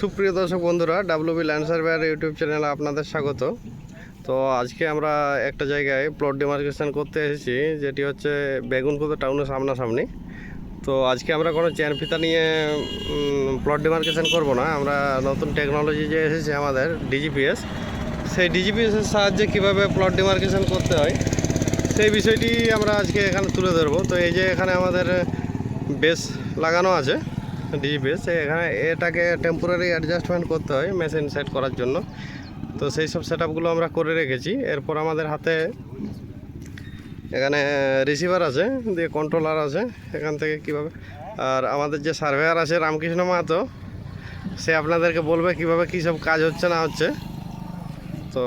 সুপ্রিয় দর্শক বন্ধুরা ডাব্লিউবি ল্যান্ড সার্ভেয়ার ইউটিউব চ্যানেলে আপনাদের স্বাগত। তো আজকে আমরা একটা জায়গায় প্লট ডিমার্কেশন করতে এসেছি, যেটি হচ্ছে বেগুনকোদা টাউনের সামনাসামনি। তো আজকে আমরা কোনো চেন ফিতা নিয়ে প্লট ডিমার্কেশন করব না। আমরা নতুন টেকনোলজি যে এসেছে আমাদের ডিজিপিএস সেই ডিজিপিএসের সাহায্যে কীভাবে প্লট ডিমার্কেশন করতে হয়, সেই বিষয়টি আমরা আজকে এখানে তুলে ধরবো। তো এই যে এখানে আমাদের বেস লাগানো আছে। ডিজিপিএস এখানে এটাকে টেম্পোরারি অ্যাডজাস্টমেন্ট করতে হয় মেশিন সেট করার জন্য। তো সেই সব সেট আমরা করে রেখেছি। এরপর আমাদের হাতে এখানে রিসিভার আছে, দিয়ে কন্ট্রোলার আছে এখান থেকে কীভাবে। আর আমাদের যে সার্ভেয়ার আছে রামকৃষ্ণ মাহাতো, সে আপনাদেরকে বলবে কীভাবে কী সব কাজ হচ্ছে না হচ্ছে। তো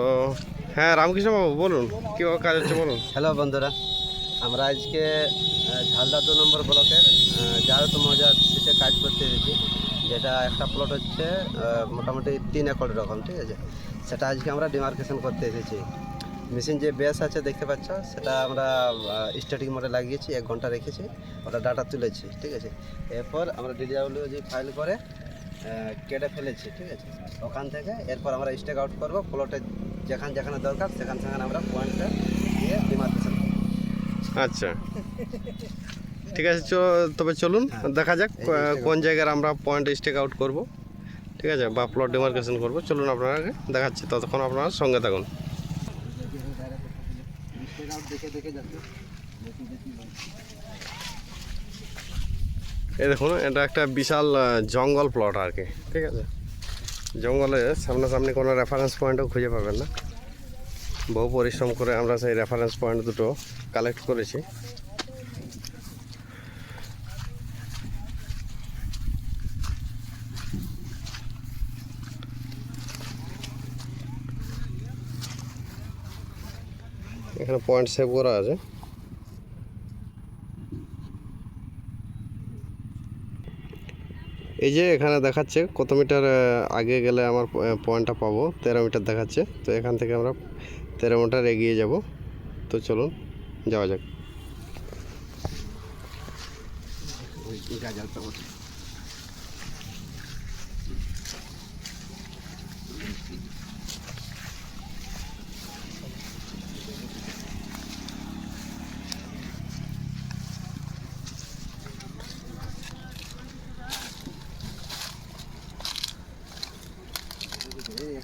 হ্যাঁ রামকৃষ্ণ বাবু, বলুন, কীভাবে কাজ হচ্ছে বলুন। হ্যালো বন্ধুরা, আমরা আজকে ঝালদা দু নম্বর ব্লকের জারত মজার সিটে কাজ করতে এসেছি যেটা একটা প্লট হচ্ছে মোটামুটি তিন একর রকম ঠিক আছে? সেটা আজকে আমরা ডিমার্কেশন করতে এসেছি। মেশিন যে বেস আছে দেখতে পাচ্ছ, সেটা আমরা স্ট্যাটিক মোডে লাগিয়েছি, এক ঘণ্টা রেখেছি, ওটা ডাটা তুলেছি, ঠিক আছে? এরপর আমরা যে ফাইল করে কেটে ফেলেছি, ঠিক আছে? ওখান থেকে এরপর আমরা স্টেক আউট করব প্লটে যেখানে যেখানে দরকার, সেখানে সেখানে আমরা পয়েন্টটা দিয়ে ডিমার্কেশন আচ্ছা। ঠিক আছে চ- তবে চলুন দেখা যাক কোন জায়গার আমরা পয়েন্ট স্টেক আউট করব। ঠিক আছে বা প্লট ডিমার্কেশন করব। চলুন আপনাকে দেখাচ্ছি ততক্ষণ আপনারা সঙ্গে থাকুন। এই দেখুন এটা একটা বিশাল জঙ্গল প্লট আর কি ঠিক আছে? জঙ্গলে সামনাসামনি কোনো রেফারেন্স পয়েন্টও খুঁজে পাবেন না। বহু পরিশ্রম করে আমরা সেই রেফারেন্স পয়েন্ট দুটো কালেক্ট করেছি। এখানে পয়েন্ট সেভ করা আছে। এই যে এখানে দেখাচ্ছে, কত মিটার আগে গেলে আমার পয়েন্টটা পাবো, তেরো মিটার দেখাচ্ছে। তো এখান থেকে আমরা তেরো মিটার এগিয়ে যাব। তো চলুন, যাওয়া যাক।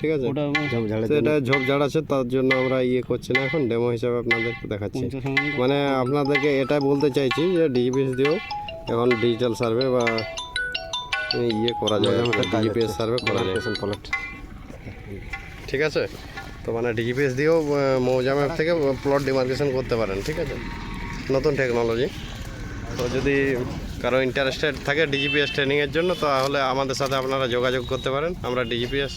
ঠিক আছে। তো এটা ঝোপঝাড় আছে তার জন্য আমরা ইয়ে করছি না এখন। ডেমো হিসাবে আপনাদেরকে দেখাচ্ছি। মানে আপনাদেরকে এটা বলতে চাইছি যে ডিজিপিএস দিয়েও এখন ডিজিটাল সার্ভে বা ইয়ে করা যায়। ডিজিপিএস সার্ভে করা যায়। প্লট ঠিক আছে? তো মানে ডিজিপিএস দিয়েও মৌজা ম্যাপ থেকে প্লট ডিমার্কেশন করতে পারেন। ঠিক আছে? নতুন টেকনোলজি তো যদি কারও ইন্টারেস্টেড থাকে ডিজিপিএস ট্রেনিংয়ের জন্য, তাহলে আমাদের সাথে আপনারা যোগাযোগ করতে পারেন। আমরা ডিজিপিএস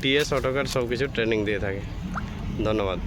টিএস অটোকার সব কিছু ট্রেনিং দিয়ে থাকি। ধন্যবাদ।